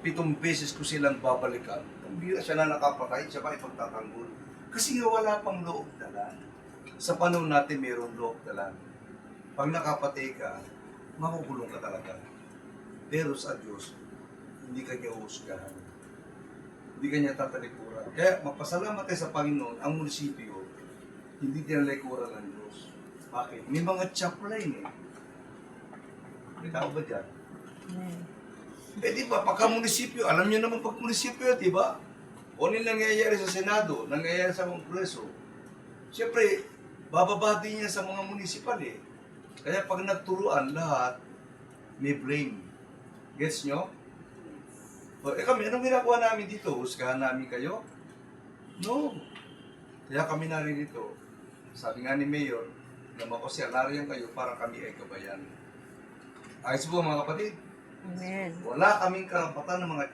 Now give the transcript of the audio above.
pitong beses ko silang babalikan. Ang bira siya na nakapatay, siya pa ipagtatanggol. Kasi wala pang loob dalan. Sa panahon natin, mayroong loob dalan. Pag nakapatay ka, makukulong ka talaga. Pero sa Diyos, hindi ka niya uhusgahan. Hindi ka niya tatalikuran. Kaya magpasalamat tayo sa Panginoon, ang munisipyo, hindi tinalikuran ng Diyos. Bakit? May mga chapline eh. Tao ba dyan? Amen. Eh di ba, pagka munisipyo, alam niyo naman pag munisipyo, di ba? O nang nangyayari sa Senado, nangyayari sa Kongreso. Siyempre, bababa din niya sa mga munisipal eh. Kaya pag nagturuan lahat, may blame. Gets nyo? O, eh kami, anong ginagawa namin dito? Husgahan namin kayo? No. Kaya kami naririto. Sabi nga ni Mayor, na makosyalarian kayo para kami ay kabayan. Ayos po mga kapatid. Amen. Wala kaming karapatan ng mga